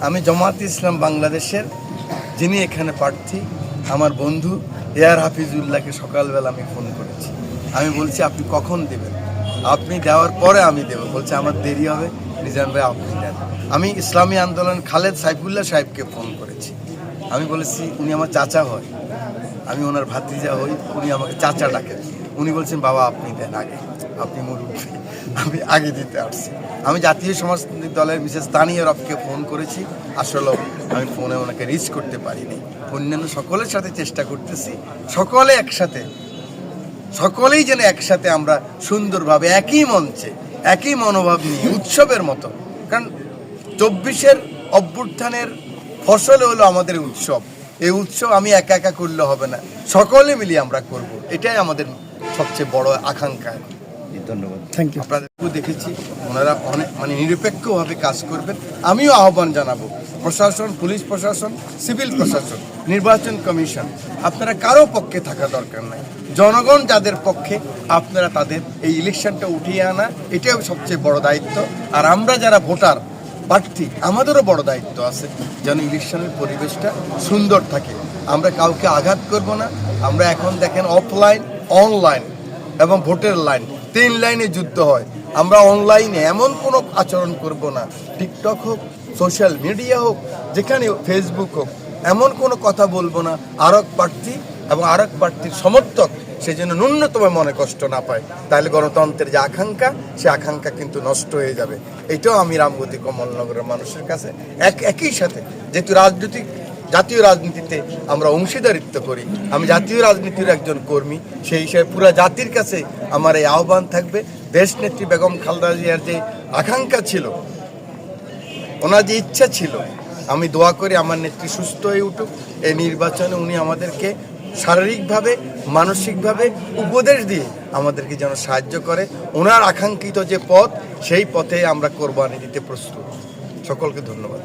আমি জামাত ইসলাম বাংলাদেশের, যিনি এখানে প্রার্থী, আমার বন্ধু এয়ার হাফিজুল্লাহকে সকালবেলা আমি ফোন করেছি। আমি বলছি, আপনি কখন দেবেন? আপনি দেওয়ার পরে আমি দেব। বলছে, আমার দেরি হবে নিজাম ভাই, আপনি দেন। আমি ইসলামী আন্দোলন খালেদ সাইফুল্লাহ সাহেবকে ফোন করেছি। আমি বলেছি, উনি আমার চাচা হয়। আমি ওনার ভাতিজা হই, উনি আমাকে চাচা ডাকেন। উনি বলছেন, বাবা, আপনি দেন আগে। আপনি মুরব্বী আমি আগে দিতে আসছি। আমি জাতীয় সমাজতান্ত্রিক দলের বিশেষ স্থানীয় রবকে ফোন করেছি। আসলে আমি ফোনে ওনাকে রিচ করতে পারিনি। অন্যান্য সকলের সাথে চেষ্টা করতেছি। সকলে একসাথে। সকলেই যেন একসাথে আমরা সুন্দরভাবে, একই মঞ্চে, একই মনোভাব নিয়ে, উৎসবের মতো। কারণ চব্বিশের অভ্যুত্থানের ফসল হলো আমাদের উৎসব। এই উৎসব আমি একা একা করলে হবে না। সকলে মিলিয়ে আমরা করব। এটাই আমাদের সবচেয়ে বড় আকাঙ্ক্ষা ধন্যবাদ। থ্যাংক ইউ আপনাদেরকেও দেখেছি ওনারা অনেক মানে নিরপেক্ষভাবে কাজ করবেন আমিও আহ্বান জানাব প্রশাসন পুলিশ প্রশাসন সিভিল প্রশাসন নির্বাচন কমিশন আপনারা কারও পক্ষে থাকা দরকার নাই। জনগণ যাদের পক্ষে আপনারা তাদের এই ইলেকশনটা উঠিয়ে আনা এটাও সবচেয়ে বড় দায়িত্ব। আর আমরা যারা ভোটার প্রার্থী আমাদেরও বড় দায়িত্ব আছে যেন ইলেকশনের পরিবেশটা সুন্দর থাকে। আমরা কাউকে আঘাত করব না আমরা এখন দেখেন অফলাইন অনলাইন এবং ভোটের লাইন তিন লাইনে যুদ্ধ হয়। আমরা অনলাইনে এমন কোনো আচরণ করব না। টিকটক হোক সোশ্যাল মিডিয়া হোক যেখানে ফেসবুক হোক, এমন কোনো কথা বলব না। আরক প্রার্থী এবং আরক প্রার্থীর সমর্থক সে যেন ন্যূনতম মনে কষ্ট না পায়। তাহলে গণতন্ত্রের যে আকাঙ্ক্ষা, সে আকাঙ্ক্ষা কিন্তু নষ্ট হয়ে যাবে। এটাও আমি রামগতি কমলনগরের মানুষের কাছে এক, একই সাথে। যেহেতু রাজনৈতিক জাতীয় রাজনীতিতে আমরা অংশীদারিত্ব করি। আমি জাতীয় রাজনীতির একজন কর্মী, সেই হিসেবে পুরো জাতির কাছে আমার এই আহ্বান থাকবে। দেশ নেত্রী বেগম খালদা জিয়ার যে আকাঙ্ক্ষা ছিল, ওনার যে ইচ্ছা ছিল, আমি দোয়া করি আমার নেত্রী সুস্থ হয়ে উঠুক। এই নির্বাচনে উনি আমাদেরকে শারীরিকভাবে, মানসিকভাবে উপদেশ দিয়ে আমাদেরকে যেন সাহায্য করে। ওনার আকাঙ্ক্ষিত যে পথ, সেই পথে আমরা কোরবানি দিতে প্রস্তুত। সকলকে ধন্যবাদ।